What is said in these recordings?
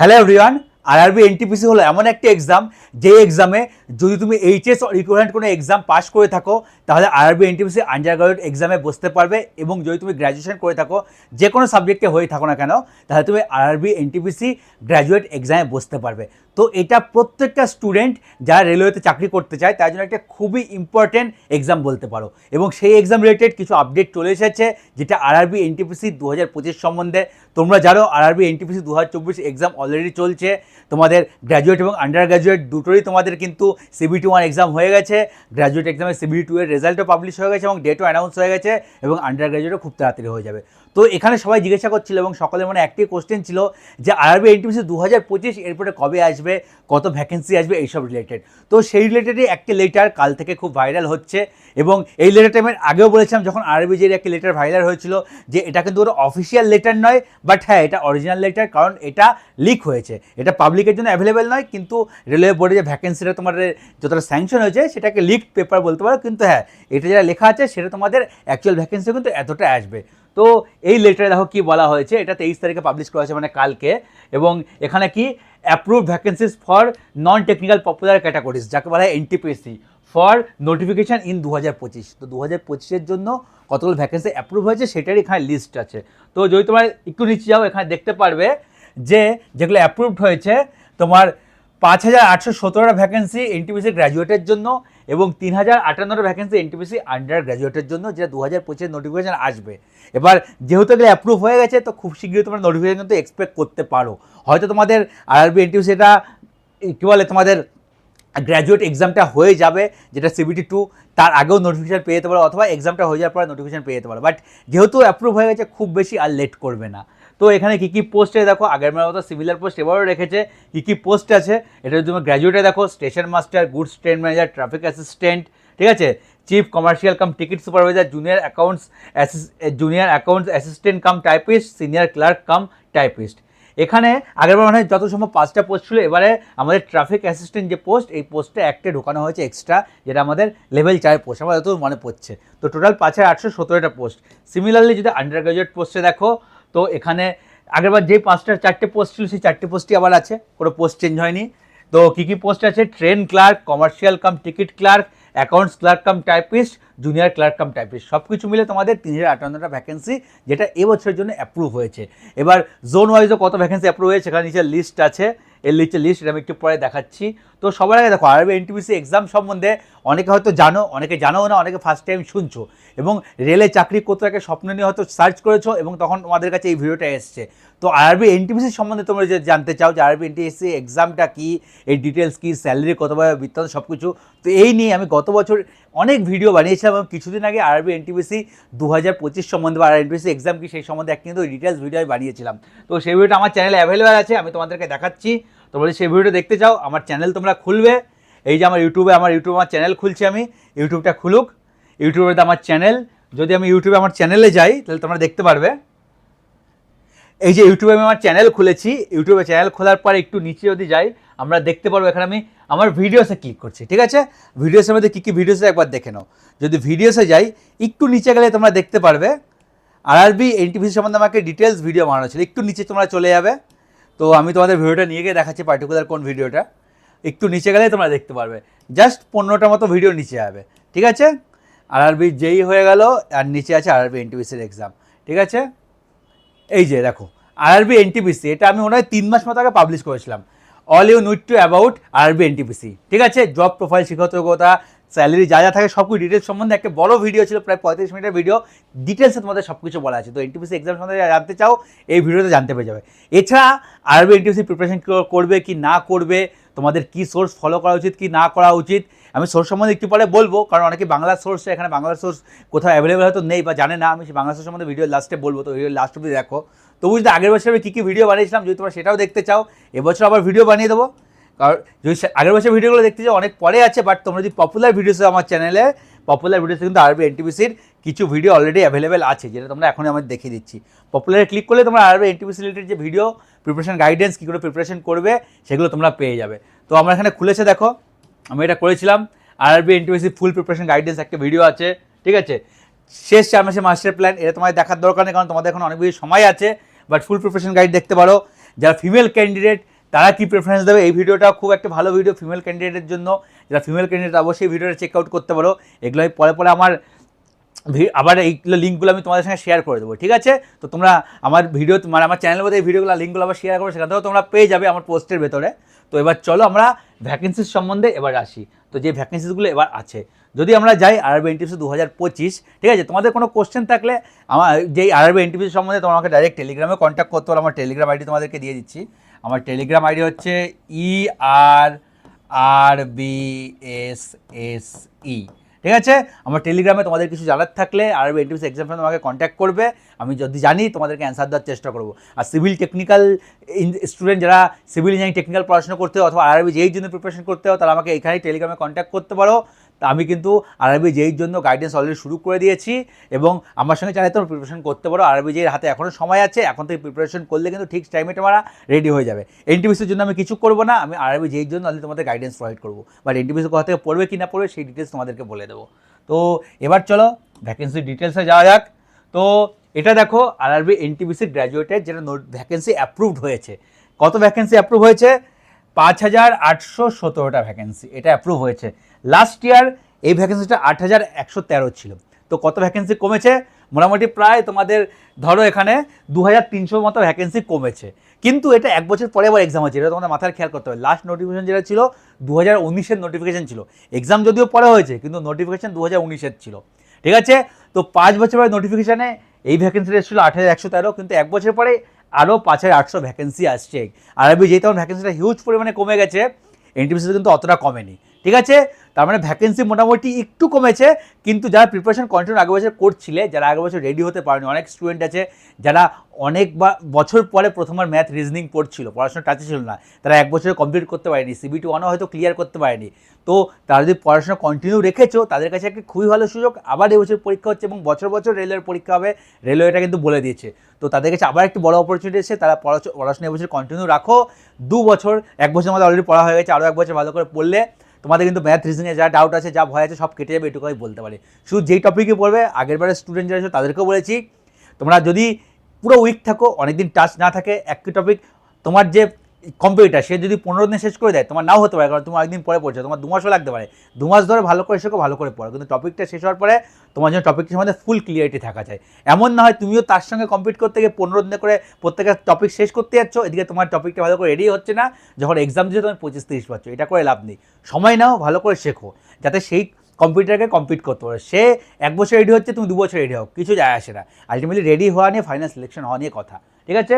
Hello everyone RRB NTPC হলো এমন একটি এক্সাম যে এক্সামে যদি তুমি এইচএস ইকুইভ্যালেন্ট কোনো এক্সাম পাস করে থাকো তাহলে আরআরবি এনটিপিসি আন্ডার গ্রাজুয়েট এক্সামে বসতে পারবে এবং যদি তুমি গ্র্যাজুয়েশন করে থাকো যে কোনো সাবজেক্টে হয়ে থাকো না কেন, তাহলে তুমি আরআরবি এনটিপিসি গ্র্যাজুয়েট এক্সামে বসতে পারবে। তো এটা প্রত্যেকটা স্টুডেন্ট যারা রেলওয়েতে চাকরি করতে চায়, তার জন্য একটা খুবই ইম্পর্টেন্ট এক্সাম বলতে পারো। এবং সেই এক্সাম রিলেটেড কিছু আপডেট চলে এসেছে, যেটা আরআরবি এনটিপিসি দু হাজার পঁচিশ সম্বন্ধে। তোমরা জানো আরআরবি এনটিপিসি দু হাজার চব্বিশ এক্সাম অলরেডি চলছে। তোমাদের গ্র্যাজুয়েট এবং আন্ডার গ্র্যাজুয়েট দুটোরই তোমাদের কিন্তু সিবিটি ওয়ান এক্সাম হয়ে গেছে। গ্র্যাজুয়েট এক্সামে সিবিটি টু এর রেজাল্টও পাবলিশ হয়ে গেছে এবং ডেটও অ্যানাউন্স হয়ে গেছে এবং আন্ডার গ্রাজুয়েটও খুব তাড়াতাড়ি হয়ে যাবে। তো এখানে সবাই জিজ্ঞাসা করছিল এবং সকলের মনে একটি কোশ্চেন ছিল যে আরবি এনটিপিসি দু হাজার পঁচিশ এরপরে কবে আসবে, কত ভ্যাকেন্সি আসবে, এইসব রিলেটেড তো সেই রিলেটেডই একটি লেটার কাল থেকে খুব ভাইরাল হচ্ছে এবং এই লেটারটা আমি আগেও বলেছিলাম যখন আরবিজির একটি লেটার ভাইরাল হয়েছিল যে এটা কিন্তু কোনো অফিসিয়াল লেটার নয় বাট হ্যাঁ এটা অরিজিনাল লেটার কারণ এটা লিক হয়েছে। এটা পাবলিকের জন্য অ্যাভেলেবেল নয়, কিন্তু রেলওয়ে বোর্ডে যে ভ্যাকেন্সিটা তোমাদের যতটা স্যাংশন হয়েছে সেটাকে লিক পেপার বলতে পারো, কিন্তু হ্যাঁ এটা যেটা লেখা আছে সেটা তোমাদের অ্যাকচুয়াল ভ্যাকেন্সি কিন্তু এতটা আসবে। তো এই লেটারে দেখো কি বলা হয়েছে, এটা তেইশ তারিখে পাবলিশ করা হয়েছে মানে কালকে, এবং এখানে কি approve vacancies for non technical popular categories যাকে বলা হয় এনটিপিএসসি ফর নোটিফিকেশান ইন দু হাজার পঁচিশ। তো দু হাজার পঁচিশের জন্য কতগুলো ভ্যাকেন্সি অ্যাপ্রুভ হয়েছে সেটারই এখানে লিস্ট আছে। তো যদি তোমার একটু নিচে যাও, এখানে দেখতে পারবে যে যেগুলো অ্যাপ্রুভড হয়েছে, তোমার পাঁচ হাজার আটশো সতেরোটা ভ্যাকেন্সি এনটিপিসি গ্র্যাজুয়েটের জন্য এবং তিন হাজার আটান্নটা ভ্যাকেন্সি এনটিপিসি আন্ডার গ্র্যাজুয়েটের জন্য, যেটা দু হাজার পঁচিশের নোটিফিকেশান আসবে। এবার যেহেতু এগুলো অ্যাপ্রুভ হয়ে গেছে, তো খুব শীঘ্রই তোমরা নোটিফিকেশান কিন্তু এক্সপেক্ট করতে পারো। হয়তো তোমাদের আরআরবি এনটিপিসি এটা কী বলে তোমাদের গ্র্যাজুয়েট এক্সামটা হয়ে যাবে, যেটা সিবিটি টু তার আগেও নোটিফিকেশান পেয়ে যেতে পারো, অথবা এক্সামটা হয়ে যাওয়ার পরে নোটিফিকেশান পেয়ে যেতে পারো। বাট যেহেতু অ্যাপ্রুভ হয়ে গেছে, খুব বেশি আর লেট করবে না। তো এখানে কী কী পোস্টে দেখো, আগের মেলার মতো সিমিলার পোস্ট এবারও রেখেছে। কী কী পোস্ট আছে? এটা তুমি গ্র্যাজুয়েটে দেখো station master goods train manager traffic assistant ঠিক আছে? Chief commercial cum ticket supervisor junior accounts junior accounts assistant cum typist senior clerk cum typist এখানে আগেরবার মনে যত সম্ভব পাঁচটা পোস্ট ছিল। এবারে আমাদের ট্রাফিক অ্যাসিস্ট্যান্ট যে পোস্ট এই পোস্টে একটা ঢোকানো হয়েছে এক্সট্রা যেটা আমাদের লেভেল চার পোস্ট আমার যত মনে পড়ছে। তো টোটাল পাঁচ হাজার আটশো সতেরোটা পোস্ট সিমিলারলি যদি আন্ডার গ্রাজুয়েট পোস্টে দেখো তো এখানে আগেরবার যে পাঁচটা, চারটে পোস্ট ছিল, সেই চারটে পোস্টই আবার আছে, কোনো পোস্ট চেঞ্জ হয়নি। তো কী কী পোস্ট আছে? Train clerk commercial cum ticket clerk accounts clerk cum typist junior clerk cum typist সব কিছু মিলে তোমাদের তিন হাজার আটান্নটা ভ্যাকেন্সি যেটা এবছরের জন্য অ্যাপ্রুভ হয়েছে। এবার জোন ওয়াইজও কত ভ্যাকেন্সি অ্যাপ্রুভ হয়েছে? সেখানে নিচে লিস্ট আছে। এর নিচে লিস্ট আমি একটু পরে দেখাচ্ছি। তো সবার আগে দেখো আরবি এনটিপিসি এক্সাম সম্বন্ধে অনেকে হয়তো জানো, অনেকে জানো না, অনেকে ফার্স্ট টাইম শুনছো। এবং রেলে চাকরি করতে একটা স্বপ্ন নিয়ে হয়তো সার্চ করেছ এবং তখন তোমাদের কাছে এই ভিডিওটা এসছে। তো আরবি এনটিপিসি সম্বন্ধে তোমরা যে জানতে চাও যে আরবি এনটিপিসি এক্সামটা কী, এর ডিটেলস কী স্যালারি কতভাবে বৃত্তান্ত সব কিছু তো এই নিয়ে আমি গত বছর অনেক ভিডিও বানিয়েছিলাম এবং কিছুদিন আগে আরবি এনটিপিসি দু হাজার পঁচিশ সম্বন্ধে বা আর এনটিপিসি এক্সাম কি সেই সম্বন্ধে এক কিন্তু ডিটেলস ভিডিও বানিয়েছিলাম। তো সেই ভিডিওটা আমার চ্যানেলে অ্যাভেলেবেল আছে, আমি তোমাদেরকে দেখাচ্ছি। তোমরা যদি সেই ভিডিওটা দেখতে চাও, আমার চ্যানেল তোমরা খুলবে। এই যে আমার ইউটিউবে আমার ইউটিউবে আমার চ্যানেল খুলছি আমি ইউটিউবটা খুলুক। ইউটিউবে আমার চ্যানেল যদি আমি ইউটিউবে আমার চ্যানেলে যাই, তাহলে তোমরা দেখতে পারবে। এই যে ইউটিউবে আমি আমার চ্যানেল খুলেছি ইউটিউবে চ্যানেল খোলার পর একটু নিচে যদি যাই, আমরা দেখতে পারব এখানে আমি আমার ভিডিওসে ক্লিক করছি, ঠিক আছে? ভিডিওসের মধ্যে কী কী ভিডিওসে একবার দেখে নাও। যদি ভিডিওসে যাই, একটু নিচে গেলে তোমরা দেখতে পারবে। আরআরবি এনটিভিসি সম্বন্ধে আমাকে ডিটেলস ভিডিও বানানো ছিল, একটু নিচে তোমরা চলে যাবে। তো আমি তোমাদের ভিডিওটা নিয়ে গিয়ে দেখাচ্ছি পার্টিকুলার কোন ভিডিওটা। একটু নিচে গেলে তোমরা দেখতে পারবে। জাস্ট পনেরোটা মতো ভিডিও নিচে যাবে। ঠিক আছে? আরআরবি যেই হয়ে গেল, আর নিচে আছে আরআরবি এনটিভিসির এক্সাম ঠিক আছে? এই যে দেখো আরআরবি এনটিপিসি এটা আমি মনে হয় তিন মাস মতো আগে পাবলিশ করেছিলাম। All you need to about RB NTPC ঠিক আছে? জব প্রোফাইল শিক্ষকতা স্যালারি যা যা থাকে সব কিছু ডিটেলস সম্বন্ধে একটা বড় ভিডিও ছিল, প্রায় পঁয়ত্রিশ মিনিটের ভিডিও ডিটেলসে তোমাদের সব কিছু বলা আছে। তো এনটিপিসি এক্সাম সম্বন্ধে জানতে চাও, এই ভিডিওতে জানতে পেরে যাবে। এছাড়া আরবি এনটিপিসি প্রিপারেশন করবে কি না করবে, তোমাদের কি সোর্স ফলো করা উচিত, কি না করা উচিত আমি সোর্স সম্বন্ধে একটু পরে বলব, কারণ অনেকে বাংলা সোর্স এখানে বাংলা সোর্স কোথাও অ্যাভেলেবেল হয়তো নেই বা জানে না, আমি সেই বাংলা সোর্স সম্বন্ধে ভিডিও লাস্টে বলব, তো ভিডিও লাস্ট অব্দি দেখো। তো বুঝতে আগের বছর আমি কী কী ভিডিও বানিয়েছিলাম, যদি তোমরা সেটাও দেখতে চাও, এবছর আবার ভিডিও বানিয়ে দেবো। কারণ যদি আগের বছর ভিডিওগুলো দেখতে চাও, অনেক পরে আছে বাট তোমরা যদি পপুলার ভিডিওস আমার চ্যানেলে পপুলার ভিডিওসে কিন্তু আরবি এনটিপিসির কিছু ভিডিও অলরেডি অ্যাভেলেবেল আছে, যেটা তোমরা এখনই আমি দেখিয়ে দিচ্ছি। পপুলারে ক্লিক করলে তোমরা আরবি এনটিপিসি রিলেটেড যে ভিডিও প্রিপারেশন গাইডেন্স কী করে প্রিপারেশন করবে, সেগুলো তোমরা পেয়ে যাবে। তো আমরা এখানে খুলেছে, দেখো। আমি এটা করেছিলাম। RB NTPC full preparation guidance একটা ভিডিও আছে, ঠিক আছে? শেষ চার মাসের মাস্টার প্ল্যান এটা তোমার দেখার দরকার নেই, কারণ তোমাদের এখন অনেক বেশি সময় আছে বাট ফুল প্রিপারেশন গাইড দেখতে পারো। যারা ফিমেল ক্যান্ডিডেট তারা কী প্রেফারেন্স দেবে? এই ভিডিওটা খুব একটা ভালো ভিডিও ফিমেল ক্যান্ডিডেটের জন্য। যারা ফিমেল ক্যান্ডিডেট অবশ্যই ভিডিওটা চেক আউট করতে পারো। এগুলো আমি পরে পরে আমার আবার এইগুলো লিঙ্কগুলো আমি তোমাদের সঙ্গে শেয়ার করে দেবো, ঠিক আছে? তো তোমরা আমার ভিডিও মানে আমার চ্যানেলের মধ্যে এই ভিডিওগুলো লিঙ্কগুলো আবার শেয়ার করো, সেখান থেকেও তোমরা পেয়ে যাবে আমার পোস্টের ভেতরে। তো এবার চলো আমরা ভ্যাকেন্সির সম্বন্ধে এবার আসি। তো যে ভ্যাকেন্সিসগুলো এবার আছে। যদি আমরা যাই আরবি এনটিপিসি দু হাজার পঁচিশ, ঠিক আছে? তোমাদের কোনো কোশ্চেন থাকলে আমার যেই আরবি এনটিপিসি সম্বন্ধে তোমাকে ডাইরেক্ট টেলিগ্রামে কন্ট্যাক্ট করতে পারো আমার টেলিগ্রাম আইডি তোমাদেরকে দিয়ে দিচ্ছি। আমার টেলিগ্রাম আইডি হচ্ছে E R R B S S E ঠিক আছে? আমার টেলিগ্রামে তোমাদের কিছু জানার থাকলে আর এনটিপিসি এক্সাম তোমাকে কন্ট্যাক্ট করবে। আমি যদি জানি, তোমাদেরকে অ্যান্সার দেওয়ার চেষ্টা করব। আর সিভিল টেকনিক্যাল স্টুডেন্ট যারা সিভিল ইঞ্জিনিয়ারিং টেকনিক্যাল পড়াশোনা করতে অথবা আরবি যেই জন্য প্রিপারেশন করতে হবে তারা আমাকে এখানেই টেলিগ্রামে কন্ট্যাক্ট করতে পারো। আমি কিন্তু আরবি যেই জন্য গাইডেন্স অলরেডি শুরু করে দিয়েছি এবং আমার সঙ্গে চাইলে তোমরা প্রিপারেশন করতে পারো। আরবি যেই হাতে এখনও সময় আছে, এখন থেকে প্রিপারেশন করলে কিন্তু ঠিক টাইমে তোমরা রেডি হয়ে যাবে। এনটিপিসির জন্য আমি কিছু করব না, আমি আরবি যেই জন্য অলরেডি তোমাদের গাইডেন্স প্রোভাইড করব। বাট এনটিপিসি কোথা থেকে পড়বে কি না পড়বে সেই ডিটেলস তোমাদেরকে বলে দেবো। তো এবার চলো ভ্যাকেন্সির ডিটেলসে যাওয়া যাক। তো এটা দেখো আরআরবি এনটিপিসি গ্র্যাজুয়েটের যেটা ভ্যাকেন্সি অ্যাপ্রুভড হয়েছে। কত ভ্যাকেন্সি অ্যাপ্রুভ হয়েছে? পাঁচ হাজার আটশো সতেরোটা ভ্যাকেন্সি এটা অ্যাপ্রুভ হয়েছে। লাস্ট ইয়ার এই ভ্যাকেন্সিটা আট হাজার একশো তেরো ছিল। তো কত ভ্যাকেন্সি কমেছে? মোটামুটি প্রায় তোমাদের ধরো এখানে দু হাজার তিনশোর মতো ভ্যাকেন্সি কমেছে। কিন্তু এটা এক বছর পরে আবার এক্সাম হচ্ছে, এটা তোমাদের মাথায় খেয়াল করতে হবে। লাস্ট নোটিফিকেশন যেটা ছিল দু হাজার উনিশের নোটিফিকেশন ছিল। এক্সাম যদিও পরে হয়েছে, কিন্তু নোটিফিকেশন দু হাজার উনিশের ছিল। ঠিক আছে? তো পাঁচ বছর পরে নোটিফিকেশানে এই ভ্যাকেন্সিটা এসেছিল আট হাজার একশো তেরো, কিন্তু এক বছর পরে আরও পাঁচ হাজার আটশো ভ্যাকেন্সি আসছে। আর আরবি যেহেতু আমার ভ্যাকেন্সিটা হিউজ পরিমাণে কমে গেছে এনটিপিসিতে কিন্তু অতটা কমেনি। ঠিক আছে? তার মানে ভ্যাকেন্সি মোটামুটি একটু কমেছে, কিন্তু যারা প্রিপারেশন কন্টিনিউ আগে বছর করছিলে, যারা আগে বছর রেডি হতে পারেনি, অনেক স্টুডেন্ট আছে যারা অনেক বছর পরে প্রথমবার ম্যাথ রিজনিং পড়ছিল পড়াশোনা টাচে ছিল না, তারা এক বছরে কমপ্লিট করতে পারেনি সিবিটি ওয়ানও হয়তো ক্লিয়ার করতে পারেনি। তো তারা যদি পড়াশোনা কন্টিনিউ রেখেছো, তাদের কাছে একটা খুবই ভালো সুযোগ, আবার এবছর পরীক্ষা হচ্ছে এবং বছর বছর রেলওয়ের পরীক্ষা হবে রেলওয়েটা কিন্তু বলে দিয়েছে। তো তাদের কাছে আবার একটি বড় অপরচুনিটি এসেছে, তারা পড়াশো- পড়াশোনা এবছর কন্টিনিউ রাখো। দু বছর, এক বছর আমাদের অলরেডি পড়া হয়ে গেছে আরও এক বছর ভালো করে পড়লে তোমাদের কিন্তু ম্যাথ রিজনিংয়ে যা ডাউট আছে, যা ভয় আছে, সব কেটে যাবে এটুকু আমি বলতে পারি। শুধু যেই টপিকে পড়বে আগেরবারে স্টুডেন্ট যারা তাদেরকেও বলেছি, তোমরা যদি পুরো উইক থাকো, অনেকদিন টাচ না থাকে, একই টপিক তোমার যে কম্পিউটার, সে যদি পনেরো দিনে শেষ করে দেয়, তোমার নাও হতে পারে, কারণ তুমি একদিন পরে পড়ছো, তোমার দু মাসও লাগতে পারে। দু মাস ধরে ভালো করে শেখো, ভালো করে পড়ো, কিন্তু টপিকটা শেষ হওয়ার পরে তোমার জন্য টপিকটির মধ্যে ফুল ক্লিয়ারিটি থাকা চাই। এমন না হয় তুমিও তার সঙ্গে কম্পিট করতে গিয়ে পনেরো দিনে করে প্রত্যেকের টপিক শেষ করতে যাচ্ছ, এদিকে তোমার টপিকটা ভালো করে রেডি হচ্ছে না, যখন এক্সাম দিচ্ছে তুমি পঁচিশ তিরিশ পাচ্ছ, এটা করে লাভ নেই। সময় নাও, ভালো করে শেখো, যাতে সেই কম্পিউটারকে কম্পিট করতে পারে। সে এক বছর রেডি হচ্ছে, তুমি দু বছর রেডি হও, কিছু যায় আসে না। আলটিমেটলি রেডি হওয়া নিয়ে ফাইনাল সিলেকশন হওয়া নিয়ে কথা, ঠিক আছে?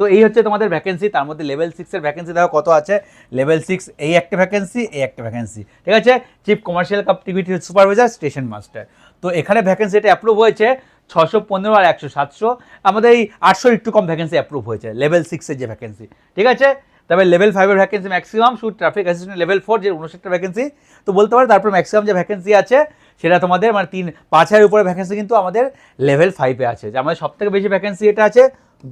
তো এই হচ্ছে তোমাদের ভ্যাকেন্সি তার মধ্যে লেভেল সিক্সের ভ্যাকেন্সি দেখো কত আছে? লেভেল সিক্স এই একটা ভ্যাকেন্সি এই একটা ভ্যাকেন্সি ঠিক আছে? Chief commercial captivity supervisor station master তো এখানে ভ্যাকেন্সি এটা অ্যাপ্রুভ হয়েছে ছশো পনেরো আর একশো সাতশো। আমাদের এই আটশো একটু কম ভ্যাকেন্সি অ্যাপ্রুভ হয়েছে লেভেল সিক্সের যে ভ্যাকেন্সি ঠিক আছে? তবে লেভেল ফাইভের ভ্যাকেন্সি ম্যাক্সিমাম শুধু ট্রাফিক অ্যাসিস্ট্যান্ট লেভেল ফোর যে উনষাটটা ভ্যাকেন্সি তো বলতে পারো তারপর ম্যাক্সিমাম যে ভ্যাকেন্সি আছে, সেটা তোমাদের মানে তিন, পাঁচ হাজার উপরে ভ্যাকেন্সি কিন্তু আমাদের লেভেল ফাইভে আছে। যে আমাদের সব থেকে বেশি ভ্যাকেন্সি এটা আছে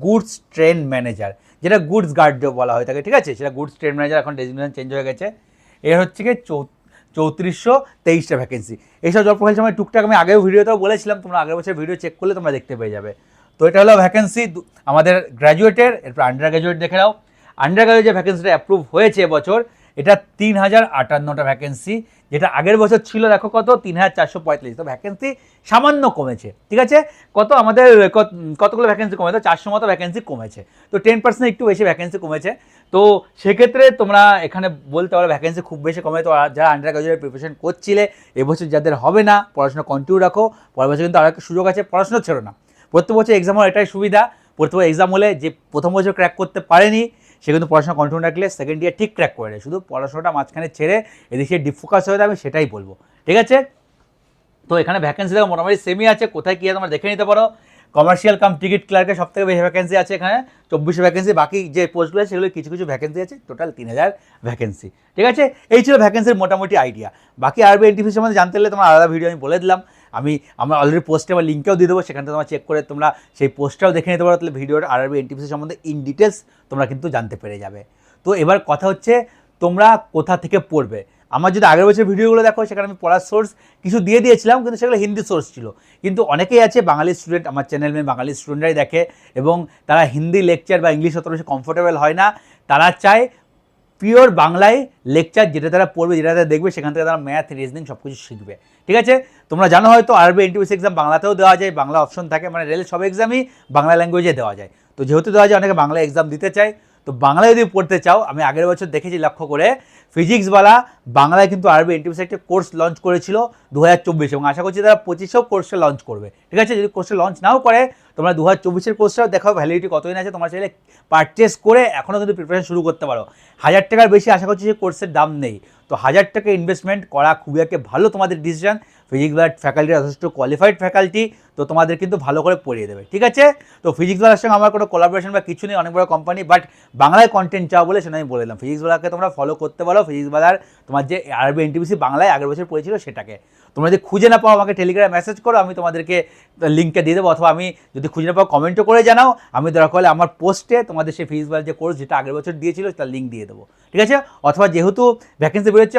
গুডস ট্রেন ম্যানেজার, যেটা গুডস গার্ড বলা হয় থাকে, ঠিক আছে? সেটা গুডস ট্রেন ম্যানেজার, এখন ডেজিগনেশন চেঞ্জ হয়ে গেছে। এর হচ্ছে কি চৌত্রিশশো তেইশটা ভ্যাকেন্সি এইসব জব প্রোফাইল সময় টুকটাক আমি আগেও ভিডিওতেও বলেছিলাম, তোমরা আগের বছর ভিডিও চেক করলে তোমরা দেখতে পেয়ে যাবে। তো এটা হলো ভ্যাকেন্সি আমাদের গ্র্যাজুয়েটের এরপর আন্ডার গ্র্যাজুয়েট দেখে নাও। আন্ডার গ্র্যাজুয়েট যে ভ্যাকেন্সিটা অ্যাপ্রুভ হয়েছে এবছর এটা তিন হাজার আটান্নটা ভ্যাকেন্সি যেটা আগের বছর ছিল, দেখো কত? তিন হাজার চারশো পঁয়তাল্লিশ। তো ভ্যাকেন্সি সামান্য কমেছে, ঠিক আছে? কত? আমাদের কত- কতগুলো ভ্যাকেন্সি কমেছে? চারশো মতো ভ্যাকেন্সি কমেছে। তো টেন পার্সেন্ট একটু বেশি ভ্যাকেন্সি কমেছে। তো সেক্ষেত্রে তোমরা এখানে বলতে পারো ভ্যাকেন্সি খুব বেশি কমে তো যারা আন্ডার গ্রাজুয়েট প্রিপারেশন করছিলে, এবছর যাদের হবে না, পড়াশোনা কন্টিনিউ রাখো। পরের বছর কিন্তু আরও একটা সুযোগ আছে, পড়াশোনা ছেড়ো না। প্রত্যেক বছর এক্সাম হওয়ার এটাই সুবিধা। প্রত্যেক এক্সাম হলে যে প্রথম বছর ক্র্যাক করতে পারেনি সে কিন্তু পড়াশোনা কন্টিনিউ রাখলে সেকেন্ড ইয়ার ঠিক ক্র্যাক করে শুধু পড়াশোনাটা মাঝখানে ছেড়ে এদিকে ডিফোকাস হয়ে আমি সেটাই বলব। ঠিক আছে? তো এখানে ভ্যাকেন্সি দেখো, মোটামুটি সেমই আছে, কোথায় কী তোমরা দেখে নিতে পারো। কমার্শিয়াল কাম টিকিট ক্লার্কের সব থেকে বেশি ভ্যাকেন্সি আছে এখানে, চব্বিশে ভ্যাকেন্সি বাকি যে পোস্টগুলো আছে সেগুলো কিছু কিছু ভ্যাকেন্সি আছে টোটাল তিন হাজার ভ্যাকেন্সি ঠিক আছে? এই ছিল ভ্যাকেন্সির মোটামুটি আইডিয়া বাকি আরবি এনটিপি সম্বন্ধে জানতে হলে তোমার আলাদা ভিডিও আমি বলে দিলাম। আমি, আমরা অলরেডি পোস্টে আমার লিঙ্কেও দিয়ে দেবো, সেখান থেকে তোমরা চেক করে তোমরা সেই পোস্টটাও দেখে নিতে পারো, তাহলে ভিডিওর আর আরবি এনটিপিসি সম্বন্ধে ইন ডিটেলস তোমরা কিন্তু জানতে পেরে যাবে। তো এবার কথা হচ্ছে, তোমরা কোথা থেকে পড়বে? আমার যদি আগের বছর ভিডিওগুলো দেখো, সেখানে আমি পড়ার সোর্স কিছু দিয়ে দিয়েছিলাম, কিন্তু সেগুলো হিন্দি সোর্স ছিল। কিন্তু অনেকেই আছে, বাঙালি স্টুডেন্ট আমার চ্যানেল মেয়ে বাঙালি স্টুডেন্টরাই দেখে, এবং তারা হিন্দি লেকচার বা ইংলিশ অত বেশি কমফোর্টেবল হয় না। তারা চায় পিওর বাংলায় লেকচার যেটা তারা পড়বে, যেটা তারা দেখবে, সেখান থেকে তারা ম্যাথ রিজনিং সব কিছু শিখবে। ঠিক আছে? তোমরা জানো হয়তো আরবি এনটিপিসি এক্সাম বাংলাতেও দেওয়া যায়, বাংলা অপশন থাকে মানে রেল সব এক্সামই বাংলা ল্যাঙ্গুয়েজে দেওয়া যায়। তো যেহেতু দেওয়া যায়, অনেকে বাংলা এক্সাম দিতে চায়। তো বাংলায় যদি পড়তে চাও, আমি আগের বছর দেখেছি লক্ষ্য করে, ফিজিক্সওয়ালা বাংলায় কিন্তু আরবি এনটিপিসি একটা কোর্স লঞ্চ করেছিল দু হাজার চব্বিশে এবং আশা করছি তারা পঁচিশেও কোর্সটা লঞ্চ করবে। ঠিক আছে, যদি কোর্সটা লঞ্চ নাও করে, তোমরা দু হাজার চব্বিশের কোর্সটাও দেখাও ভ্যালিডিটি কতদিন আছে, তোমরা চাইলে পারচেস করে এখনও কিন্তু প্রিপারেশন শুরু করতে পারো। হাজার টাকার বেশি আশা করছি যে কোর্সের দাম নেই। তো হাজার টাকা ইনভেস্টমেন্ট করা খুবই একটা ভালো তোমাদের ডিসিশন ফিজিক্স ব্যাট ফ্যাকাল্টি যথেষ্ট কোয়ালিফাইড ফ্যাকাল্টি তো তোমাদের কিন্তু ভালো করে পড়িয়ে দেবে, ঠিক আছে? তো ফিজিক্স ওয়ালার সঙ্গে আমার কোনো কোলাবোরেশন বা কিছু নেই, অনেক বড় কোম্পানি বাট বাংলায় কন্টেন্ট চাও বলে সেটা আমি বলে দিলাম। ফিজিক্স ওয়ালাকে তোমরা ফলো করতে পারো। ফিজিক্স ওয়ালার তোমার যে আরবি এনটিপিসি বাংলায় আগের বছর পড়েছিল সেটাকে। তোমরা যদি খুঁজে না পাও, আমাকে টেলিগ্রামে মেসেজ করো, আমি তোমাদেরকে লিঙ্কটা দিয়ে দেবো, অথবা আমি যদি খুঁজে না পাও কমেন্টও করে জানাও। আমি দরকার হলে আমার পোস্টে তোমাদের সেই ফিজিক্স ওয়ালার যে কোর্স যেটা আগের বছর দিয়েছিল তার লিঙ্ক দিয়ে দেবো, ঠিক আছে? অথবা যেহেতু ভ্যাকেন্সি বেরোচ্ছে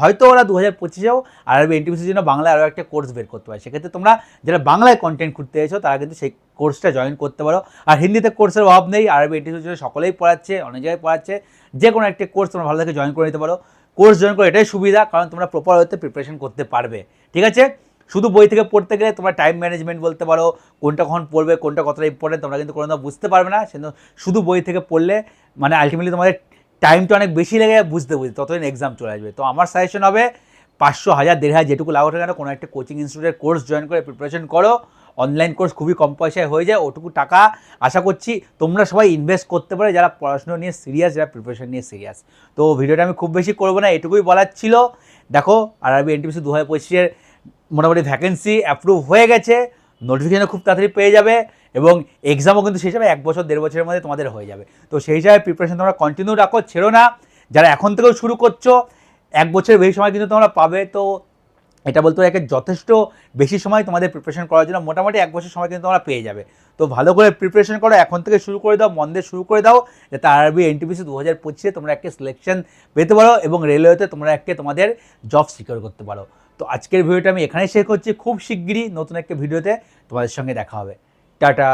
হয়তো ওরা দু হাজার পঁচিশেও আরবি এনটিপিসির জন্য বাংলায় আরও একটা কোর্স বের করতে পারে। সেক্ষেত্রে তোমরা যারা বাংলায় কন্টেন্ট খুঁজতে এসেছ, তারা কিন্তু সেই কোর্সটা জয়েন করতে পারো। আর হিন্দিতে কোর্সের অভাব নেই, আরবি জন্য সকলেই পড়াচ্ছে, অনেক জায়গায় পড়াচ্ছে। যে কোনো একটা কোর্স তোমরা ভালো থেকে জয়েন করে নিতে পারো। কোর্স জয়েন করে এটাই সুবিধা, কারণ তোমরা প্রপার হতে প্রিপারেশন করতে পারবে। ঠিক আছে? শুধু বই থেকে পড়তে গেলে তোমরা টাইম ম্যানেজমেন্ট বলতে পারো, কোনটা কখন পড়বে, কোনটা কতটা ইম্পর্টেন্ট তোমরা কিন্তু কোনো বুঝতে পারবে না। সেজন্য শুধু বই থেকে পড়লে মানে আলটিমেটলি তোমাদের টাইমটা অনেক বেশি লেগে বুঝতে বুঝতে, ততদিন এক্সাম চলে আসবে। তো আমার সাজেশন হবে পাঁচশো হাজার, দেড় হাজার যেটুকু লাগাও কেন কোনো একটা কোচিং ইনস্টিটিউটের কোর্স জয়েন করে প্রিপারেশন করো। অনলাইন কোর্স খুবই কম পয়সায় হয়ে যায়, ওটুকু টাকা আশা করছি তোমরা সবাই ইনভেস্ট করতে পারে, যারা পড়াশুনো নিয়ে সিরিয়াস যারা প্রিপারেশন নিয়ে সিরিয়াস তো ভিডিওটা আমি খুব বেশি করব না, এটুকুই বলার ছিল। দেখো আর আরবি এনটিপিসি দু হাজার পঁচিশের মোটামুটি ভ্যাকেন্সি অ্যাপ্রুভ হয়ে গেছে নোটিফিকেশন খুব তাড়াতাড়ি পেয়ে যাবে এবং এক্সামও কিন্তু সেই হিসাবে এক বছর, দেড় বছরের মধ্যে তোমাদের হয়ে যাবে। তো সেই হিসাবে প্রিপারেশন তোমরা কন্টিনিউ রাখো, ছেড়ো না। যারা এখন থেকেও শুরু করছ এক বছরের বেশি সময় কিন্তু তোমরা পাবে, তো এটা বলতে একে যথেষ্ট বেশি সময় তোমাদের প্রিপারেশন করার জন্য মোটামুটি এক বছর সময় কিন্তু তোমরা পেয়ে যাবে। তো ভালো করে প্রিপারেশন করো, এখন থেকে শুরু করে দাও, মন দিয়ে শুরু করে দাও, যাতে আরবি এন এনটিপিসি দু হাজার পঁচিশে তোমরা একটা সিলেকশন পেতে পারো এবং রেলওয়েতে তোমরা একটা তোমাদের জব সিকিউর করতে পারো। তো আজকের ভিডিওটা আমি এখানেই শেষ করছি। খুব শিগগিরই নতুন একটা ভিডিওতে তোমাদের সঙ্গে দেখা হবে। টাটা!